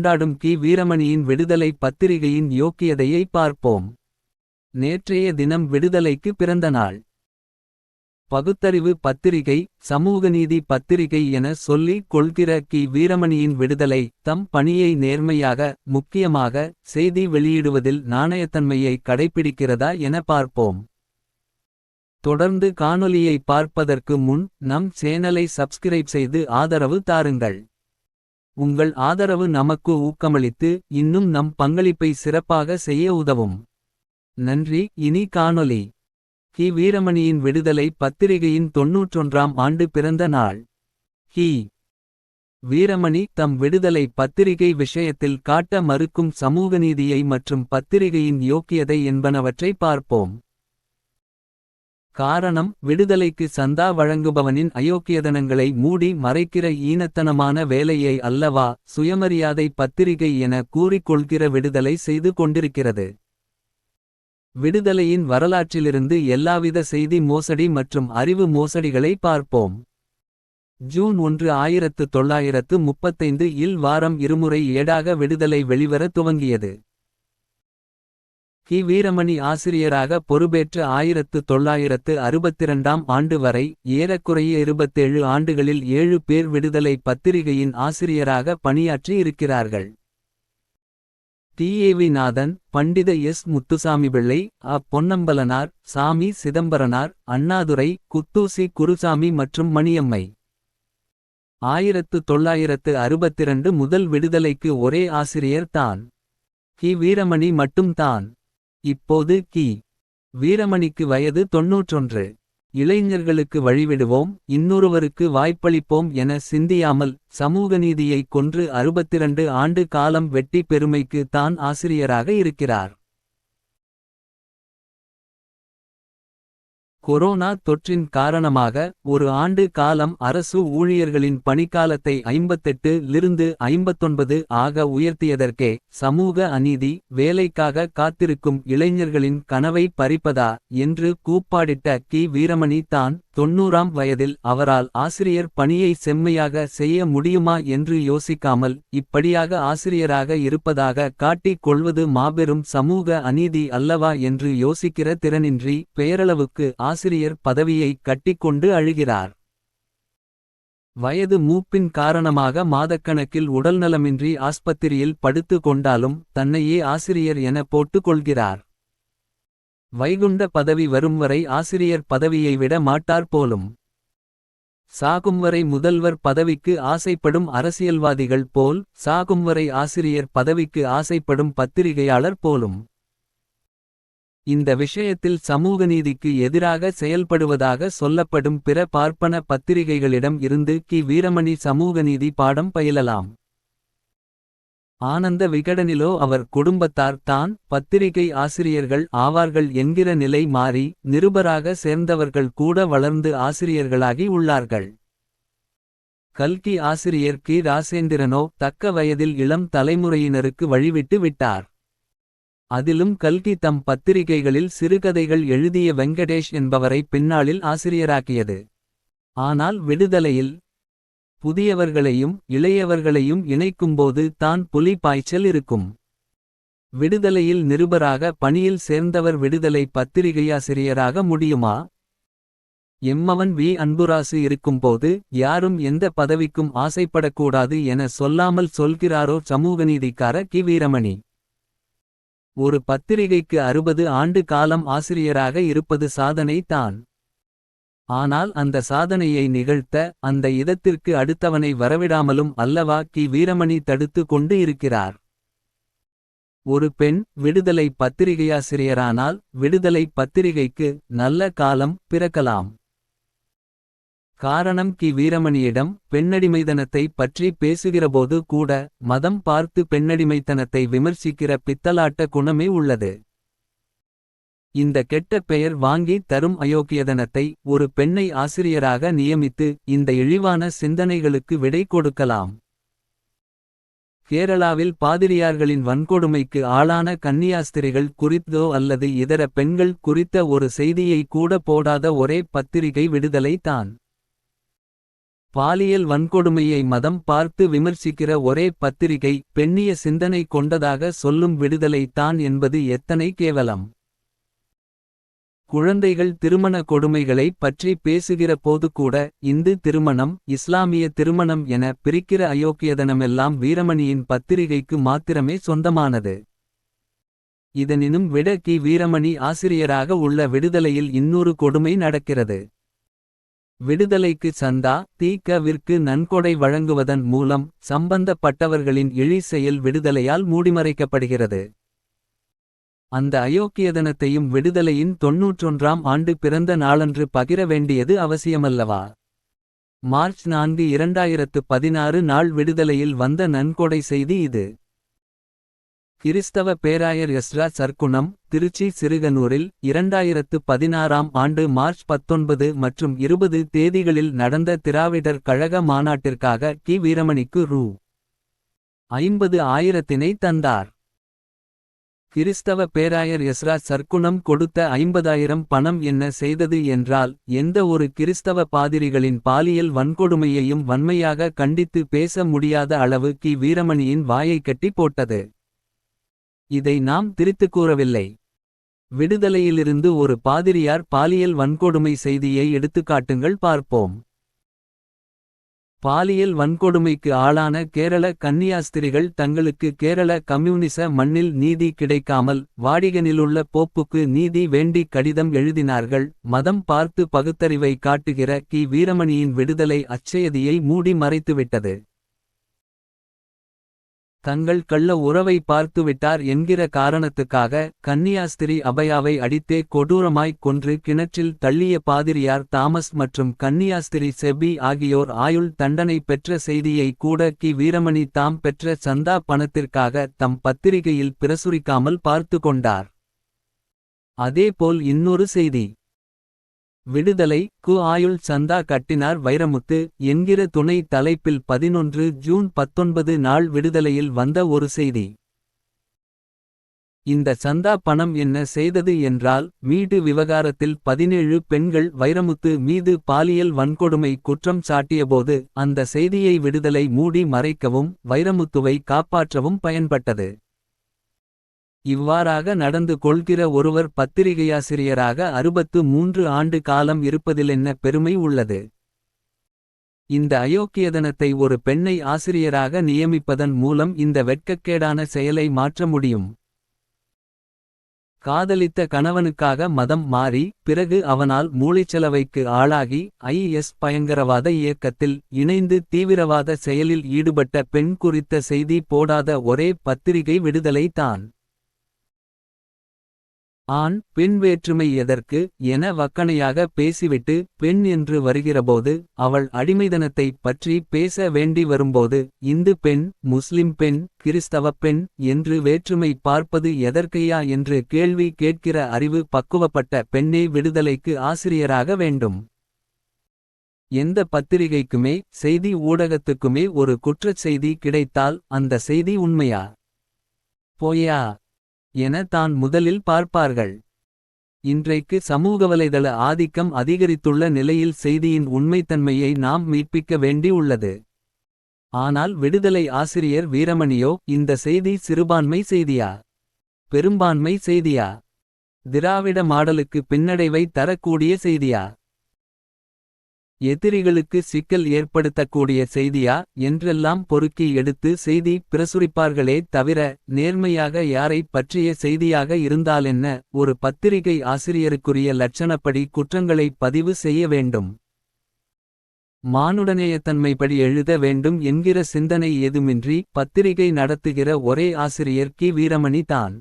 கொண்டாடும் கி வீரமணியின் விடுதலை பத்திரிகையின் யோக்கியதையை பார்ப்போம். நேற்றைய தினம் விடுதலைக்கு பிறந்த நாள். பகுத்தறிவு பத்திரிகை சமூகநீதி பத்திரிகை என சொல்லி கொள்கிற கி வீரமணியின் விடுதலை தம் பணியை நேர்மையாக முக்கியமாக செய்தி வெளியிடுவதில் நாணயத்தன்மையை கடைப்பிடிக்கிறதா என பார்ப்போம். தொடர்ந்து காணொலியை பார்ப்பதற்கு முன் நம் சேனலை சப்ஸ்கிரைப் செய்து ஆதரவு தாருங்கள். உங்கள் ஆதரவு நமக்கு ஊக்கமளித்து இன்னும் நம் பங்களிப்பை சிறப்பாக செய்ய உதவும். நன்றி இனி காணொலி. கி வீரமணியின் விடுதலை பத்திரிகையின் தொன்னூற்றொன்றாம் ஆண்டு பிறந்த நாள். கி வீரமணி தம் விடுதலை பத்திரிகை விஷயத்தில் காட்ட மறுக்கும் சமூகநீதியை மற்றும் பத்திரிகையின் யோக்கியதை என்பனவற்றை பார்ப்போம். காரணம் விடுதலைக்கு சந்தா வழங்குபவனின் அயோக்கியதனங்களை மூடி மறைக்கிற ஈனத்தனமான வேலையை அல்லவா சுயமரியாதை பத்திரிகை என கூறிக்கொள்கிற விடுதலை செய்து கொண்டிருக்கிறது. விடுதலையின் வரலாற்றிலிருந்து எல்லாவித செய்தி மோசடி மற்றும் அறிவு மோசடிகளை பார்ப்போம். ஜூன் ஒன்று ஆயிரத்து தொள்ளாயிரத்து முப்பத்தைந்து இல் வாரம் இருமுறை ஏடாக விடுதலை வெளிவர துவங்கியது. கி வீரமணி ஆசிரியராக பொறுப்பேற்ற ஆயிரத்து தொள்ளாயிரத்து அறுபத்திரண்டாம் ஆண்டு வரை ஏறக்குறைய இருபத்தேழு ஆண்டுகளில் ஏழு பேர் விடுதலை பத்திரிகையின் ஆசிரியராக பணியாற்றி இருக்கிறார்கள். DAV Nathan Pandita S Muthusamipillai A Ponnambalanar Sami Chidambaranar Annadurai குத்தூசி குருசாமி மற்றும் மணியம்மை. ஆயிரத்து தொள்ளாயிரத்து அறுபத்திரண்டு முதல் விடுதலைக்கு ஒரே ஆசிரியர் தான். கி வீரமணி மட்டும் தான். இப்போது கி. வீரமணிக்கு வயது தொன்னூற்றொன்று. இளைஞர்களுக்கு வழிவிடுவோம் இன்னொருவருக்கு வாய்ப்பளிப்போம் என சிந்தியாமல் சமூக நீதியைக் கொன்று அறுபத்திரண்டு ஆண்டு காலம் வெட்டி பெருமைக்கு தான் ஆசிரியராக இருக்கிறார். கொரோனா தொற்றின் காரணமாக ஒரு ஆண்டு காலம் அரசு ஊழியர்களின் பணிக்காலத்தை ஐம்பத்தெட்டு லிருந்து ஐம்பத்தொன்பது ஆக உயர்த்தியதற்கே சமூக அநீதி வேலைக்காக காத்திருக்கும் இளைஞர்களின் கனவை பறிப்பதா என்று கூப்பாடிட்ட கி. வீரமணி தான் தொன்னூறாம் வயதில் அவரால் ஆசிரியர் பணியை செம்மையாக செய்ய முடியுமா என்று யோசிக்காமல் இப்படியாக ஆசிரியராக இருப்பதாக காட்டிக் கொள்வது மாபெரும் சமூக அநீதி அல்லவா என்று யோசிக்கிற திறனின்றி பெயரளவுக்கு ஆசிரியர் பதவியை கட்டிக்கொண்டு அழுகிறார். வயது மூப்பின் காரணமாக மாதக்கணக்கில் உடல்நலமின்றி ஆஸ்பத்திரியில் படுத்து கொண்டாலும் தன்னையே ஆசிரியர் என போட்டுக் கொள்கிறார். வைகுண்ட பதவி வரும் வரை ஆசிரியர் பதவியை விட மாட்டார் போலும். சாகும் வரை முதல்வர் பதவிக்கு ஆசைப்படும் அரசியல்வாதிகள் போல் சாகும் வரை ஆசிரியர் பதவிக்கு ஆசைப்படும் பத்திரிகையாளர் போலும். இந்த விஷயத்தில் சமூகநீதிக்கு எதிராக செயல்படுவதாக சொல்லப்படும் பிற பார்ப்பன பத்திரிகைகளிடம் இருந்து கி வீரமணி சமூகநீதி பாடம் பயிலலாம். ஆனந்த விகடனிலோ அவர் குடும்பத்தார் தான் பத்திரிகை ஆசிரியர்கள் ஆவார்கள் என்கிற நிலை மாறி நிருபராக சேர்ந்தவர்கள் கூட வளர்ந்து ஆசிரியர்களாகி உள்ளார்கள். கல்கி ஆசிரியர் கி ராசேந்திரனோ தக்க வயதில் இளம் தலைமுறையினருக்கு வழிவிட்டு விட்டார். அதிலும் கல்கி தம் பத்திரிகைகளில் சிறுகதைகள் எழுதிய வெங்கடேஷ் என்பவரை பின்னாளில் ஆசிரியராக்கியது. ஆனால் விடுதலையில் புதியவர்களையும் இளையவர்களையும் இணைக்கும்போது தான் புலி பாய்ச்சல் இருக்கும். விடுதலையில் நிருபராக பணியில் சேர்ந்தவர் விடுதலை பத்திரிகையாசிரியராக முடியுமா. எம்மவன் வி அன்புராசு இருக்கும்போது யாரும் எந்த பதவிக்கும் ஆசைப்படக்கூடாது என சொல்லாமல் சொல்கிறாரோ சமூகநீதிக்கார கி வீரமணி. ஒரு பத்திரிகைக்கு அறுபது ஆண்டு காலம் ஆசிரியராக இருப்பது சாதனை தான். ஆனால் அந்த சாதனையை நிகழ்த்த அந்த இதத்திற்கு அடுத்தவனை வரவிடாமலும் அல்லவா கி வீரமணி தடுத்து கொண்டு இருக்கிறார். ஒரு பெண் விடுதலை பத்திரிகையாசிரியரானால் விடுதலை பத்திரிகைக்கு நல்ல காலம் பிறக்கலாம். காரணம் கி வீரமணியிடம் பெண்ணடிமைதனத்தை பற்றி பேசுகிறபோது கூட மதம் பார்த்து பெண்ணடிமைத்தனத்தை விமர்சிக்கிற பித்தலாட்ட குணமே உள்ளது. இந்த கெட்ட பெயர் வாங்கி தரும் அயோக்கியதனத்தை ஒரு பெண்ணை ஆசிரியராக நியமித்து இந்த இழிவான சிந்தனைகளுக்கு விடை கொடுக்கலாம். கேரளாவில் பாதிரியார்களின் வன்கொடுமைக்கு ஆளான கன்னியாஸ்திரிகள் குறித்தோ அல்லது இதர பெண்கள் குறித்த ஒரு செய்தியை கூட போடாத ஒரே பத்திரிகை விடுதலை தான். பாலியல் வன்கொடுமையை மதம் பார்த்து விமர்சிக்கிற ஒரே பத்திரிகை பெண்ணிய சிந்தனை கொண்டதாக சொல்லும் விடுதலை தான் என்பது எத்தனை கேவலம். குழந்தைகள் திருமண கொடுமைகளை பற்றி பேசுகிற போது கூட இந்து திருமணம் இஸ்லாமிய திருமணம் என பிரிக்கிற அயோக்கியதனமெல்லாம் வீரமணியின் பத்திரிகைக்கு மாத்திரமே சொந்தமானது. இதனினும் விட கி வீரமணி ஆசிரியராக உள்ள விடுதலையில் இன்னொரு கொடுமை நடக்கிறது. விடுதலைக்கு சந்தா தீக்க விற்கு நன்கொடை வழங்குவதன் மூலம் சம்பந்தப்பட்டவர்களின் இழி செயல் விடுதலையால் மூடிமறைக்கப்படுகிறது. அந்த அயோக்கியதனத்தையும் விடுதலையின் தொன்னூற்றொன்றாம் ஆண்டு பிறந்த நாளன்று பகிர வேண்டியது அவசியமல்லவா. மார்ச் நான்கு இரண்டாயிரத்து பதினாறு நாள் விடுதலையில் வந்த நன்கொடை செய்தி இது. கிறிஸ்தவ பேராயர் எஸ்ரா சர்க்குணம் திருச்சி சிறுகனூரில் இரண்டாயிரத்து பதினாறாம் ஆண்டு மார்ச் பத்தொன்பது மற்றும் இருபது தேதிகளில் நடந்த திராவிடர் கழக மாநாட்டிற்காக கி வீரமணிக்கு ரூ. ஐம்பது ஆயிரத்தினை தந்தார். கிறிஸ்தவ பேராயர் எஸ்ரா சர்க்குணம் கொடுத்த ஐம்பதாயிரம் பணம் என்ன செய்தது என்றால் எந்த ஒரு கிறிஸ்தவ பாதிரிகளின் பாலியல் வன்கொடுமையையும் வன்மையாக கண்டித்து பேச முடியாத அளவு கி வீரமணியின் வாயை கட்டி போட்டது. இதை நாம் திரித்துக் கூறவில்லை. விடுதலையிலிருந்து ஒரு பாதிரியார் பாலியல் வன்கொடுமை செய்தியை எடுத்துக்காட்டுங்கள் பார்ப்போம். பாலியல் வன்கொடுமைக்கு ஆளான கேரள கன்னியாஸ்திரிகள் தங்களுக்கு கேரள கம்யூனிச மண்ணில் நீதி கிடைக்காமல் வாடிகனிலுள்ள போப்புக்கு நீதி வேண்டி கடிதம் எழுதினார்கள் மதம் பார்த்து பகுத்தறிவை காட்டுகிற கி வீரமணியின் விடுதலை அச்சயதியை மூடி மறைத்துவிட்டது. தங்கள் கள்ள உறவை பார்த்துவிட்டார் என்கிற காரணத்துக்காக கன்னியாஸ்திரி அபயாவை அடித்தே கொடூரமாய்க் கொன்று கிணற்றில் தள்ளிய பாதிரியார் தாமஸ் மற்றும் கன்னியாஸ்திரி செபி ஆகியோர் ஆயுள் தண்டனை பெற்ற செய்தியை கூட கி வீரமணி தாம் பெற்ற சந்தா பணத்திற்காக தம் பத்திரிகையில் பிரசுரிக்காமல் பார்த்து கொண்டார். அதேபோல் இன்னொரு செய்தி. விடுதலை கு ஆயுள் சந்தா கட்டினார் வைரமுத்து என்கிற துணை தலைப்பில் பதினொன்று ஜூன் பத்தொன்பது நாள் விடுதலையில் வந்த ஒரு செய்தி. இந்த சந்தா பணம் என்ன செய்தது என்றால் மீடு விவகாரத்தில் பதினேழு பெண்கள் வைரமுத்து மீது பாலியல் வன்கொடுமை குற்றம் சாட்டியபோது அந்த செய்தியை விடுதலை மூடி மறைக்கவும் வைரமுத்துவை காப்பாற்றவும் பயன்பட்டது. இவ்வாறாக நடந்து கொள்கிற ஒருவர் பத்திரிகையாசிரியராக அறுபத்து மூன்று ஆண்டு காலம் இருப்பதிலென்ன பெருமை உள்ளது. இந்த அயோக்கியதனத்தை ஒரு பெண்ணை ஆசிரியராக நியமிப்பதன் மூலம் இந்த வெட்கக்கேடான செயலை மாற்ற முடியும். காதலித்த கணவனுக்காக மதம் மாறி பிறகு அவனால் மூளைச்சலவைக்கு ஆளாகி ஐஎஸ் பயங்கரவாத இயக்கத்தில் இணைந்து தீவிரவாத செயலில் ஈடுபட்ட பெண் குறித்த செய்தி போடாத ஒரே பத்திரிகை விடுதலை தான். ஆண் பெண் வேற்றுமை எதற்கு என வக்கணையாக பேசிவிட்டு பெண் என்று வருகிறபோது அவள் அடிமைதனத்தைப் பற்றி பேச வேண்டி வரும்போது இந்து பெண் முஸ்லிம் பெண் கிறிஸ்தவ பெண் என்று வேற்றுமை பார்ப்பது எதற்கையா என்று கேள்வி கேட்கிற அறிவு பக்குவப்பட்ட பெண்ணே விடுதலைக்கு ஆசிரியராக வேண்டும். எந்த பத்திரிகைக்குமே செய்தி ஊடகத்துக்குமே ஒரு குற்றச் செய்தி கிடைத்தால் அந்த செய்தி உண்மையா போயா என தான் முதலில் பார்ப்பார்கள். இன்றைக்கு சமூக வலைதள ஆதிக்கம் அதிகரித்துள்ள நிலையில் செய்தியின் உண்மைத்தன்மையை நாம் மீட்பிக்க வேண்டி உள்ளது. ஆனால் விடுதலை ஆசிரியர் வீரமணியோ இந்த செய்தி சிறுபான்மை செய்தியா. பெரும்பான்மை செய்தியா. திராவிட மாடலுக்கு பின்னடைவை தரக்கூடிய செய்தியா. எதிரிகளுக்கு சிக்கல் ஏற்படுத்தக்கூடிய செய்தியா என்றெல்லாம் பொறுக்கி எடுத்து செய்தி பிரசுரிப்பார்களே தவிர நேர்மையாக யாரை பற்றிய செய்தியாக இருந்தாலென்ன ஒரு பத்திரிகை ஆசிரியருக்குரிய லட்சணப்படி குற்றங்களை பதிவு செய்ய வேண்டும். மானுடநேயத்தன்மைப்படி எழுத வேண்டும் என்கிற சிந்தனை ஏதுமின்றி பத்திரிகை நடத்துகிற ஒரே ஆசிரியர் கி வீரமணி தான்.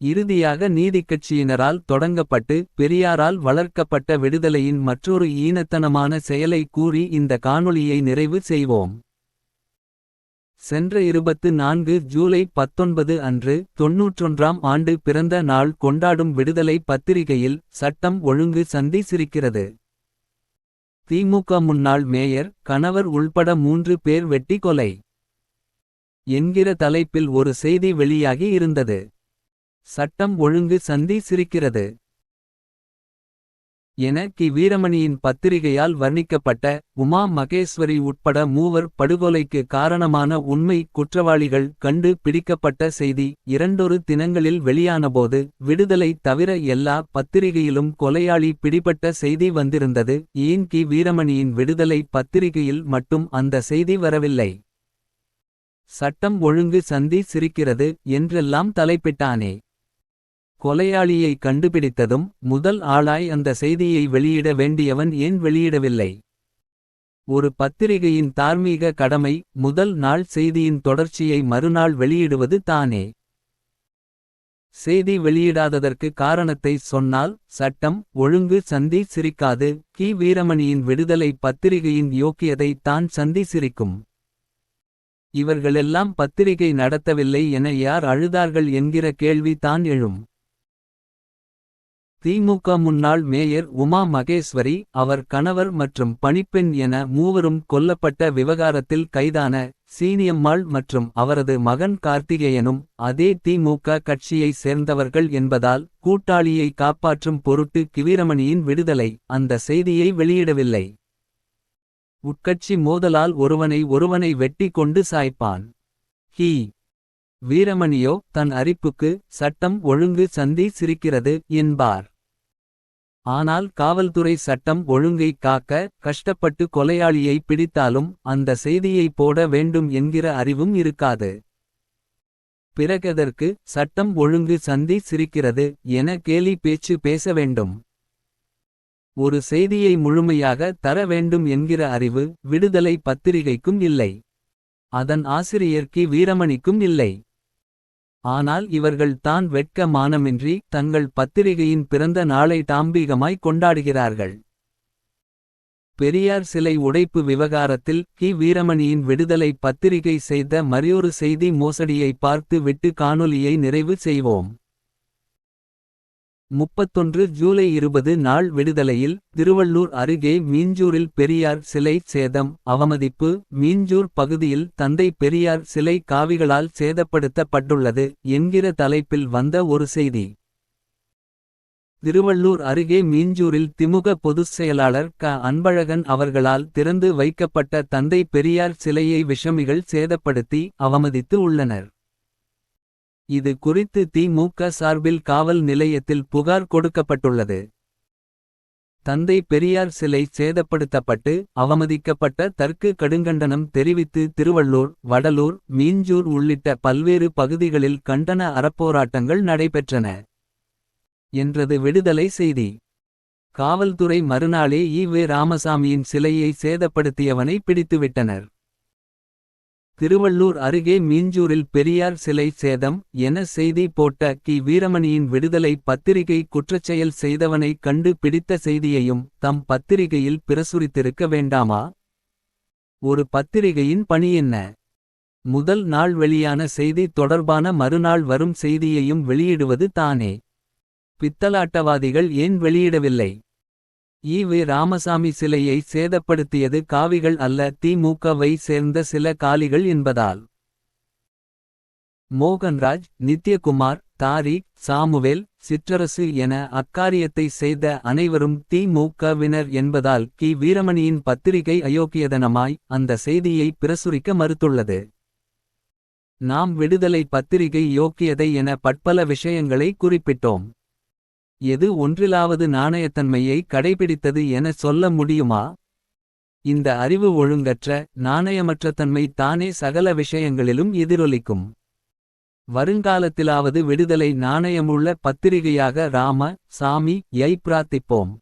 இறுதியாக நீதிக்கட்சியினரால் தொடங்கப்பட்டு பெரியாரால் வளர்க்கப்பட்ட விடுதலையின் மற்றொரு ஈனத்தனமான செயலை கூறி இந்த காணொளியை நிறைவு செய்வோம். சென்ற இருபத்து நான்கு ஜூலை பத்தொன்பது அன்று தொன்னூற்றொன்றாம் ஆண்டு பிறந்த நாள் கொண்டாடும் விடுதலை பத்திரிகையில் சட்டம் ஒழுங்கு சந்தி சிரிக்கிறது. திமுக முன்னாள் மேயர் கணவர் உள்பட மூன்று பேர் வெட்டி கொலை. என்கிற தலைப்பில் ஒரு செய்தி வெளியாகி இருந்தது. சட்டம் ஒழுங்கு சந்தி சிரிக்கிறது. என கி. வீரமணியின் பத்திரிகையால் வர்ணிக்கப்பட்ட உமா மகேஸ்வரி உட்பட மூவர் படுகொலைக்கு காரணமான உண்மை குற்றவாளிகள் கண்டு பிடிக்கப்பட்ட செய்தி இரண்டொரு தினங்களில் வெளியானபோது விடுதலை தவிர எல்லா பத்திரிகையிலும் கொலையாளி பிடிபட்ட செய்தி வந்திருந்தது. ஏன் கி. வீரமணியின் விடுதலை பத்திரிகையில் மட்டும் அந்த செய்தி வரவில்லை? சட்டம் ஒழுங்கு சந்தி சிரிக்கிறது என்றெல்லாம் தலைப்பிட்டானே. கொலையாளியை கண்டுபிடித்ததும் முதல் ஆளாய் அந்த செய்தியை வெளியிட வேண்டியவன் ஏன் வெளியிடவில்லை? ஒரு பத்திரிகையின் தார்மீக கடமை முதல் நாள் செய்தியின் தொடர்ச்சியை மறுநாள் வெளியிடுவது தானே. செய்தி வெளியிடாததற்கு காரணத்தை சொன்னால் சட்டம் ஒழுங்கு சந்தி சிரிக்காது. கி. வீரமணியின் விடுதலை பத்திரிகையின் யோக்கியதை தான் சந்தி சிரிக்கும். இவர்களெல்லாம் பத்திரிகை நடத்தவில்லை என யார் அழுதார்கள் என்கிற கேள்வி தான் எழும். திமுக முன்னாள் மேயர் உமா மகேஸ்வரி அவர் கணவர் மற்றும் பணிப்பெண் என மூவரும் கொல்லப்பட்ட விவகாரத்தில் கைதான சீனியம்மாள் மற்றும் அவரது மகன் கார்த்திகேயனும் அதே திமுக கட்சியை சேர்ந்தவர்கள் என்பதால் கூட்டாளியை காப்பாற்றும் பொருட்டு கிவீரமணியின் விடுதலை அந்த செய்தியை வெளியிடவில்லை. உட்கட்சி மோதலால் ஒருவனை ஒருவனை வெட்டி கொண்டு சாய்ப்பான். ஹீ. வீரமணியோ தன் அரிப்புக்கு சட்டம் ஒழுங்கு சந்தி சிரிக்கிறது என்பார். ஆனால் காவல்துறை சட்டம் ஒழுங்கை காக்க கஷ்டப்பட்டு கொலையாளியை பிடித்தாலும் அந்த செய்தியை போட வேண்டும் என்கிற அறிவும் இருக்காது. பிறகெதற்கு சட்டம் ஒழுங்கு சந்தி சிரிக்கிறது என கேலி பேச்சு பேச வேண்டும். ஒரு செய்தியை முழுமையாக தர வேண்டும் என்கிற அறிவு விடுதலை பத்திரிகைக்கும் இல்லை. அதன் ஆசிரியர் கி. வீரமணிக்கும் இல்லை. ஆனால் இவர்கள் தான் வெட்க மானமின்றி தங்கள் பத்திரிகையின் பிறந்த நாளை தாம்பீகமாய் கொண்டாடுகிறார்கள். பெரியார் சிலை உடைப்பு விவகாரத்தில் கி. வீரமணியின் விடுதலை பத்திரிகை செய்த மறியொரு செய்தி மோசடியை பார்த்து விட்டு காணொலியை நிறைவு செய்வோம். முப்பத்தொன்று ஜூலை இருபது நாள் விடுதலையில் திருவள்ளூர் அருகே மீஞ்சூரில் பெரியார் சிலை சேதம் அவமதிப்பு மீஞ்சூர் பகுதியில் தந்தை பெரியார் சிலை காவிகளால் சேதப்படுத்தப்பட்டுள்ளது என்கிற தலைப்பில் வந்த ஒரு செய்தி. திருவள்ளூர் அருகே மீஞ்சூரில் திமுக பொதுச் செயலாளர் க. அன்பழகன் அவர்களால் திறந்து வைக்கப்பட்ட தந்தை பெரியார் சிலையை விஷமிகள் சேதப்படுத்தி அவமதித்து உள்ளனர். இது குறித்து திமுக சார்பில் காவல் நிலையத்தில் புகார் கொடுக்கப்பட்டுள்ளது. தந்தை பெரியார் சிலை சேதப்படுத்தப்பட்டு அவமதிக்கப்பட்ட தற்கு கடுங்கண்டனம் தெரிவித்து திருவள்ளூர் வடலூர் மீஞ்சூர் உள்ளிட்ட பல்வேறு பகுதிகளில் கண்டன அறப்போராட்டங்கள் நடைபெற்றன. என்றது விடுதலை செய்தி. காவல்துறை மறுநாளே ஈ வே ராமசாமியின் சிலையை சேதப்படுத்தியவனை பிடித்துவிட்டனர். திருவள்ளூர் அருகே மீஞ்சூரில் பெரியார் சிலை சேதம் என செய்தி போட்ட கி. வீரமணியின் விடுதலை பத்திரிகை குற்றச்செயல் செய்தவனை கண்டு பிடித்த செய்தியையும் தம் பத்திரிகையில் பிரசுரித்திருக்க வேண்டாமா? ஒரு பத்திரிகையின் பணி என்ன? முதல் நாள் வெளியான செய்தி தொடர்பான மறுநாள் வரும் செய்தியையும் வெளியிடுவது தானே? பித்தலாட்டவாதிகள் ஏன் வெளியிடவில்லை? ஈ வி ராமசாமி சிலையை சேதப்படுத்தியது காவிகள் அல்ல திமுகவை சேர்ந்த சில காலிகள் என்பதால். மோகன்ராஜ் நித்யகுமார் தாரிக் சாமுவேல் சிற்றரசு என அக்காரியத்தை செய்த அனைவரும் திமுகவினர் என்பதால் கி. வீரமணியின் பத்திரிகை அயோக்கியதனமாய் அந்த செய்தியை பிரசுரிக்க மறுத்துள்ளது. நாம் விடுதலை பத்திரிகை யோக்கியதை என பட்பல விஷயங்களை குறிப்பிட்டோம். எது ஒன்றிலாவது நாணயத்தன்மையை கடைபிடித்தது என சொல்ல முடியுமா? இந்த அறிவு ஒழுங்கற்ற நாணயமற்ற தன்மை தானே சகல விஷயங்களிலும் எதிரொலிக்கும். வருங்காலத்திலாவது விடுதலை நாணயமுள்ள பத்திரிகையாக ராம சாமி யை பிரார்த்திப்போம்.